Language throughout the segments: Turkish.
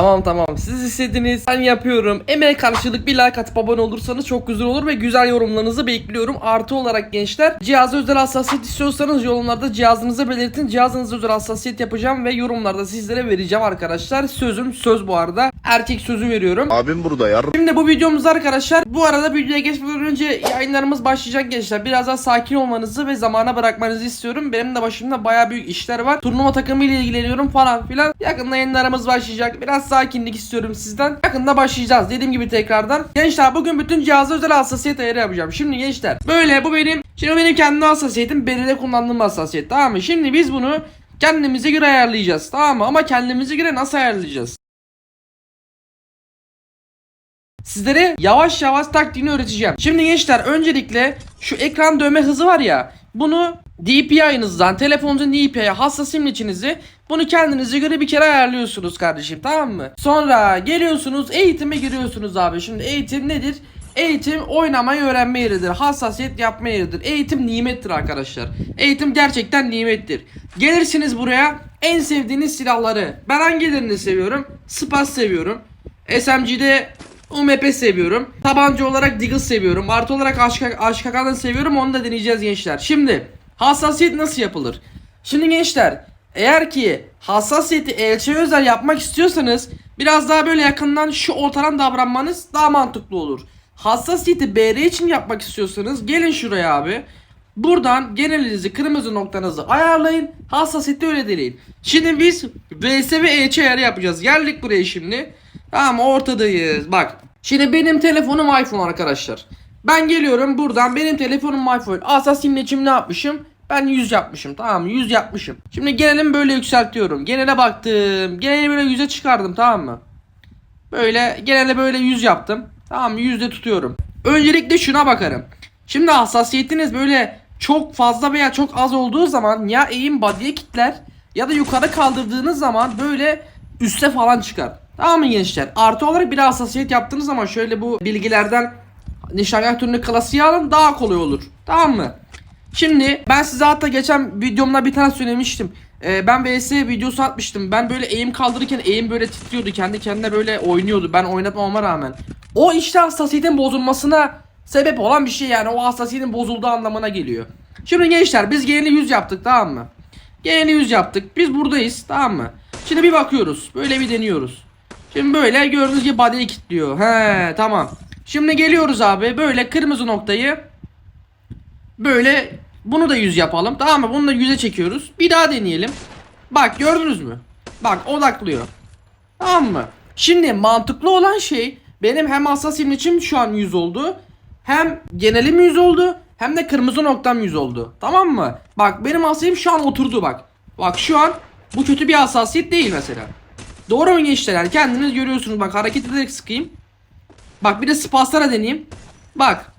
Tamam tamam siz istediniz ben yapıyorum. Emeğe karşılık bir like atıp abone olursanız çok güzel olur ve güzel yorumlarınızı bekliyorum. Artı olarak gençler cihaza özel hassasiyet istiyorsanız yorumlarda cihazınızı belirtin. Cihazınıza özel hassasiyet yapacağım ve yorumlarda sizlere vereceğim arkadaşlar. Sözüm söz bu arada. Erkek sözü veriyorum. Abim burada yar. Şimdi bu videomuz arkadaşlar bu arada videoya geçmeden önce yayınlarımız başlayacak gençler. Biraz daha sakin olmanızı ve zamana bırakmanızı istiyorum. Benim de başımda baya büyük işler var. Turnuva takımı ile ilgileniyorum falan filan. Yakında yayınlarımız başlayacak. Biraz sakinlik istiyorum sizden. Yakında başlayacağız. Dediğim gibi tekrardan. Gençler bugün bütün cihaza özel hassasiyet ayarı yapacağım. Şimdi gençler böyle bu benim şimdi benim kendi hassasiyetim. Belirle kullandığım hassasiyet tamam mı? Şimdi biz bunu kendimize göre ayarlayacağız tamam mı? Ama kendimize göre nasıl ayarlayacağız? Sizlere yavaş yavaş taktiğini öğreteceğim. Şimdi gençler öncelikle şu ekran dövme hızı var ya bunu DPI'nızdan telefonunuzun DPI hassas içinizi bunu kendinize göre bir kere ayarlıyorsunuz kardeşim tamam mı? Sonra geliyorsunuz eğitime giriyorsunuz abi. Şimdi eğitim nedir? Eğitim oynamayı öğrenme yeridir. Hassasiyet yapma yeridir. Eğitim nimettir arkadaşlar. Eğitim gerçekten nimettir. Gelirsiniz buraya en sevdiğiniz silahları. Ben hangilerini seviyorum? Spas seviyorum. SMG'de UMP seviyorum. Tabanca olarak Deagle seviyorum. Artı olarak HKK'dan seviyorum. Onu da deneyeceğiz gençler. Şimdi hassasiyet nasıl yapılır? Şimdi gençler eğer ki hassasiyeti elçiye özel yapmak istiyorsanız biraz daha böyle yakından şu ortadan davranmanız daha mantıklı olur. Hassasiyeti BR için yapmak istiyorsanız gelin şuraya abi. Buradan genelinizi kırmızı noktanızı ayarlayın. Hassasiyeti öyle deneyin. Şimdi biz VS ve EÇ ayarı yapacağız. Geldik buraya şimdi. Tamam ortadayız. Bak. Şimdi benim telefonum iPhone arkadaşlar. Ben geliyorum buradan benim telefonum iPhone. Assassin'le için ne yapmışım? Ben 100 yapmışım tamam mı? 100 yapmışım. Şimdi gelelim böyle yükseltiyorum. Genele baktım. Geneli böyle 100'e çıkardım tamam mı? Böyle genelde böyle 100 yaptım. Tamam mı? 100'de tutuyorum. Öncelikle şuna bakarım. Şimdi hassasiyetiniz böyle çok fazla veya çok az olduğu zaman ya eğim body'ye kitler ya da yukarı kaldırdığınız zaman böyle üste falan çıkar. Tamam mı gençler? Artı olarak bir hassasiyet yaptığınız zaman şöyle bu bilgilerden nişangah türünü klasiğe alın daha kolay olur. Tamam mı? Şimdi ben size hatta geçen videomda bir tane söylemiştim. Ee, ben VS videosu atmıştım. Ben böyle eğim kaldırırken eğim böyle titriyordu. Kendi kendine böyle oynuyordu. Ben oynatmama rağmen. O işte hassasiyetin bozulmasına sebep olan bir şey yani. O hassasiyetin bozulduğu anlamına geliyor. Şimdi gençler biz geneli 100 yaptık tamam mı? Geneli 100 yaptık. Biz buradayız tamam mı? Şimdi bir bakıyoruz. Böyle bir deniyoruz. Şimdi böyle gördüğünüz gibi body'yi kilitliyor. He tamam. Şimdi geliyoruz abi böyle kırmızı noktayı böyle bunu da 100 yapalım. Tamam mı? Bunu da 100'e çekiyoruz. Bir daha deneyelim. Bak gördünüz mü? Bak odaklıyor. Tamam mı? Şimdi mantıklı olan şey benim hem hassasiyim için şu an 100 oldu. Hem genelim 100 oldu. Hem de kırmızı noktam 100 oldu. Tamam mı? Bak benim hassasiyim şu an oturdu bak. Bak şu an bu kötü bir hassasiyet değil mesela. Doğru mu gençler? Yani kendiniz görüyorsunuz. Bak hareket ederek sıkayım. Bak bir de spaslara deneyeyim. Bak.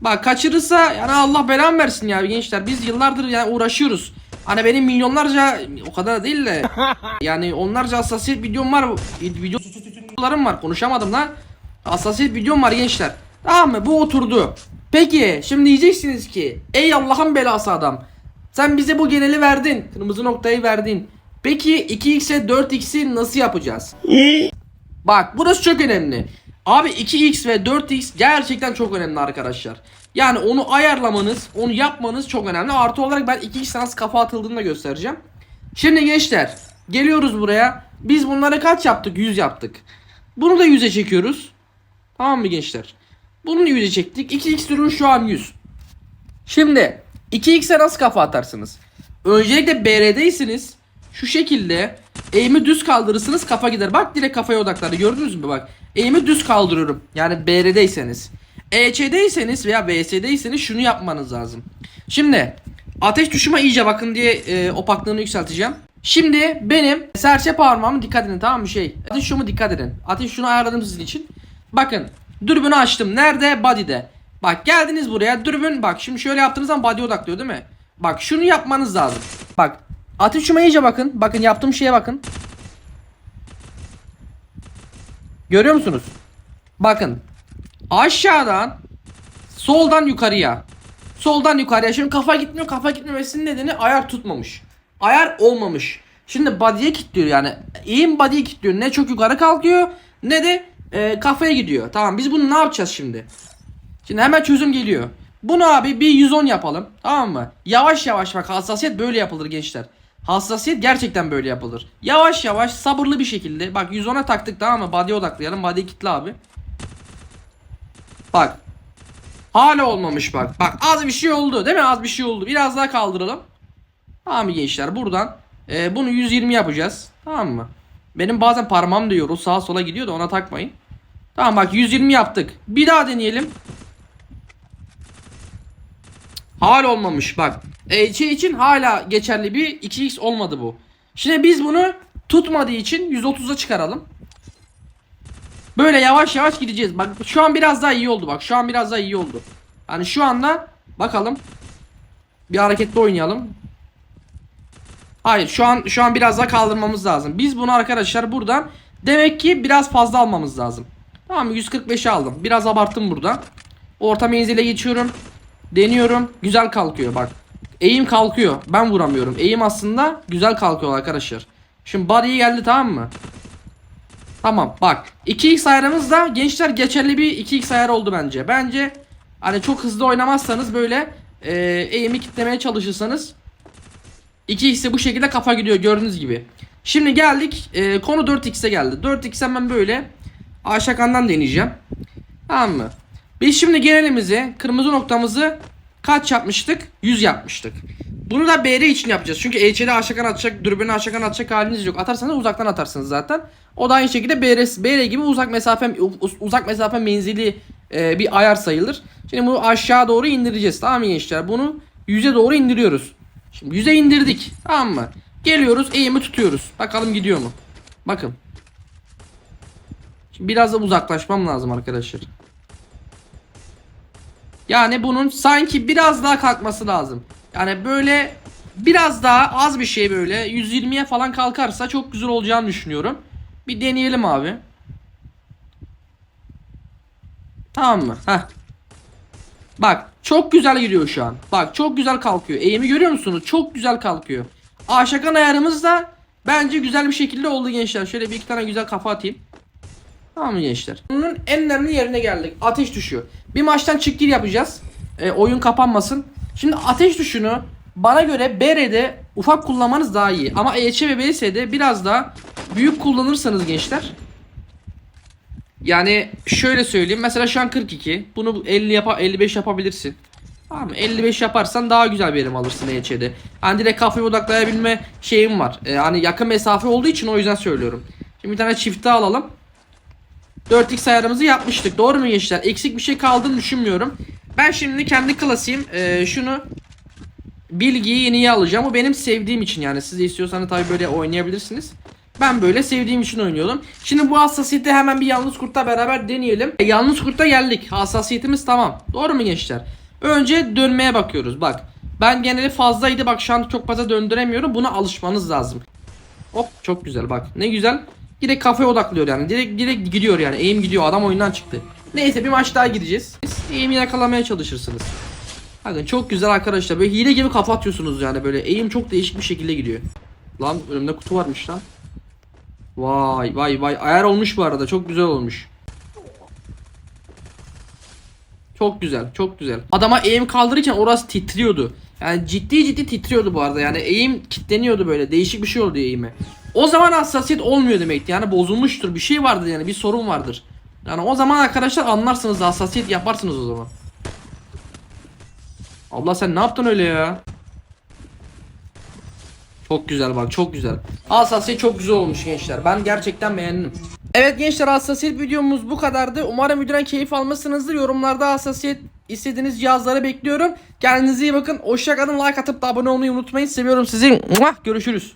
Bak kaçırırsa yani Allah belamı versin ya gençler. Biz yıllardır yani uğraşıyoruz. Hani benim milyonlarca o kadar değil de yani onlarca hassasiyet videom var. Videolarım var. Konuşamadım lan. Hassasiyet videom var gençler. Tamam mı? Bu oturdu. Peki şimdi diyeceksiniz ki ey Allah'ın belası adam. Sen bize bu geneli verdin. Kırmızı noktayı verdin. Peki 2x'e 4x'i nasıl yapacağız? Bak burası çok önemli. Abi 2x ve 4x gerçekten çok önemli arkadaşlar. Yani onu ayarlamanız, onu yapmanız çok önemli. Artı olarak ben 2x nasıl kafa atıldığını da göstereceğim. Şimdi gençler geliyoruz buraya. Biz bunları kaç yaptık? 100 yaptık. Bunu da 100'e çekiyoruz. Tamam mı gençler? Bunu da 100'e çektik. 2x durum şu an 100. Şimdi 2x'e nasıl kafa atarsınız? Öncelikle BR'deysiniz. Şu şekilde eğimi düz kaldırırsınız kafa gider. Bak direkt kafaya odaklandı. Gördünüz mü bak. Eğimi düz kaldırıyorum. Yani BR'deyseniz. EC'deyseniz veya VS'deyseniz şunu yapmanız lazım. Şimdi ateş tuşuma iyice bakın diye e, opaklığını yükselteceğim. Şimdi benim serçe parmağımı dikkat edin tamam mı şey. Ateş tuşumu dikkat edin. Ateş tuşunu ayarladım sizin için. Bakın dürbünü açtım. Nerede? Body'de. Bak geldiniz buraya dürbün bak şimdi şöyle yaptığınız zaman body odaklıyor değil mi? Bak şunu yapmanız lazım. Bak ateş tuşuma iyice bakın. Bakın yaptığım şeye bakın. Görüyor musunuz? Bakın. Aşağıdan soldan yukarıya. Soldan yukarıya. Şimdi kafa gitmiyor. Kafa gitmemesinin nedeni ayar tutmamış. Ayar olmamış. Şimdi body'ye kilitliyor yani. Aim body'ye kilitliyor. Ne çok yukarı kalkıyor ne de e, kafaya gidiyor. Tamam biz bunu ne yapacağız şimdi? Şimdi hemen çözüm geliyor. Bunu abi bir 110 yapalım. Tamam mı? Yavaş yavaş bak hassasiyet böyle yapılır gençler. Hassasiyet gerçekten böyle yapılır. Yavaş yavaş sabırlı bir şekilde. Bak 110'a taktık tamam mı? Body'ye odaklayalım. Body'yi kitle abi. Bak. Hala olmamış bak. Bak az bir şey oldu değil mi? Az bir şey oldu. Biraz daha kaldıralım. Tamam mı gençler buradan e, bunu 120 yapacağız. Tamam mı? Benim bazen parmağım diyor. O sağa sola gidiyor da ona takmayın. Tamam bak 120 yaptık. Bir daha deneyelim. Hala olmamış bak. E, şey için hala geçerli bir 2x olmadı bu. Şimdi biz bunu tutmadığı için 130'a çıkaralım. Böyle yavaş yavaş gideceğiz. Bak şu an biraz daha iyi oldu bak. Şu an biraz daha iyi oldu. Hani şu anda bakalım. Bir hareketli oynayalım. Hayır şu an şu an biraz daha kaldırmamız lazım. Biz bunu arkadaşlar buradan demek ki biraz fazla almamız lazım. Tamam 145'e aldım. Biraz abarttım burada. Orta menzile geçiyorum. Deniyorum. Güzel kalkıyor bak. Eğim kalkıyor. Ben vuramıyorum. Eğim aslında güzel kalkıyor arkadaşlar. Şimdi body'ye geldi tamam mı? Tamam bak 2x ayarımız da gençler geçerli bir 2x ayar oldu bence. Bence hani çok hızlı oynamazsanız böyle e, eğimi kitlemeye çalışırsanız 2x'e bu şekilde kafa gidiyor gördüğünüz gibi. Şimdi geldik e, konu 4x'e geldi. 4x'e ben böyle aşakandan deneyeceğim. Tamam mı? Biz şimdi genelimizi kırmızı noktamızı kaç yapmıştık? 100 yapmıştık. Bunu da BR için yapacağız. Çünkü EH'de aşakan atacak, dürbünü aşakan atacak haliniz yok. Atarsanız uzaktan atarsınız zaten. O da aynı şekilde BR, BR gibi uzak mesafe uzak mesafe menzili e, bir ayar sayılır. Şimdi bunu aşağı doğru indireceğiz. Tamam mı gençler? Bunu 100'e doğru indiriyoruz. Şimdi 100'e indirdik. Tamam mı? Geliyoruz eğimi tutuyoruz. Bakalım gidiyor mu? Bakın. Şimdi biraz da uzaklaşmam lazım arkadaşlar. Yani bunun sanki biraz daha kalkması lazım. Yani böyle biraz daha az bir şey böyle 120'ye falan kalkarsa çok güzel olacağını düşünüyorum. Bir deneyelim abi. Tamam mı? Heh. Bak çok güzel gidiyor şu an. Bak çok güzel kalkıyor. Eğimi görüyor musunuz? Çok güzel kalkıyor. Aşakan ayarımız da bence güzel bir şekilde oldu gençler. Şöyle bir iki tane güzel kafa atayım. Tamam mı gençler? Bunun en önemli yerine geldik. Ateş düşüyor. Bir maçtan çık gir yapacağız. E, oyun kapanmasın. Şimdi ateş tuşunu bana göre BR'de ufak kullanmanız daha iyi. Ama EHC ve BS'de biraz daha büyük kullanırsanız gençler. Yani şöyle söyleyeyim. Mesela şu an 42. Bunu 50 yapa 55 yapabilirsin. Tamam mı? 55 yaparsan daha güzel bir verim alırsın EHC'de. Hani direkt kafaya odaklayabilme şeyim var. E, hani yakın mesafe olduğu için o yüzden söylüyorum. Şimdi bir tane çifte alalım. 4x ayarımızı yapmıştık. Doğru mu gençler? Eksik bir şey kaldığını düşünmüyorum. Ben şimdi kendi klasiğim e, şunu bilgiyi yeniye alacağım. O benim sevdiğim için yani. Siz istiyorsanız tabii böyle oynayabilirsiniz. Ben böyle sevdiğim için oynuyorum. Şimdi bu hassasiyeti hemen bir yalnız kurtla beraber deneyelim. E, yalnız kurta geldik. Hassasiyetimiz tamam. Doğru mu gençler? Önce dönmeye bakıyoruz. Bak ben geneli fazlaydı. Bak şu an çok fazla döndüremiyorum. Buna alışmanız lazım. Hop çok güzel bak. Ne güzel. Direkt kafaya odaklıyor yani. Direkt direkt gidiyor yani. Eğim gidiyor. Adam oyundan çıktı. Neyse bir maç daha gideceğiz. Eğimi yakalamaya çalışırsınız. Bakın çok güzel arkadaşlar. Böyle hile gibi kafa atıyorsunuz yani böyle. Eğim çok değişik bir şekilde gidiyor. Lan önümde kutu varmış lan. Vay vay vay. Ayar olmuş bu arada. Çok güzel olmuş. Çok güzel, çok güzel. Adama eğim kaldırırken orası titriyordu. Yani ciddi ciddi titriyordu bu arada. Yani eğim kitleniyordu böyle. Değişik bir şey oldu eğime. O zaman hassasiyet olmuyor demekti. Yani bozulmuştur. Bir şey vardır yani. Bir sorun vardır. Yani o zaman arkadaşlar anlarsınız hassasiyet yaparsınız o zaman. Allah sen ne yaptın öyle ya? Çok güzel bak çok güzel. Hassasiyet çok güzel olmuş gençler. Ben gerçekten beğendim. Evet gençler hassasiyet videomuz bu kadardı. Umarım videodan keyif almışsınızdır. Yorumlarda hassasiyet istediğiniz cihazları bekliyorum. Kendinize iyi bakın. Hoşçakalın. Like atıp da abone olmayı unutmayın. Seviyorum sizi. Görüşürüz.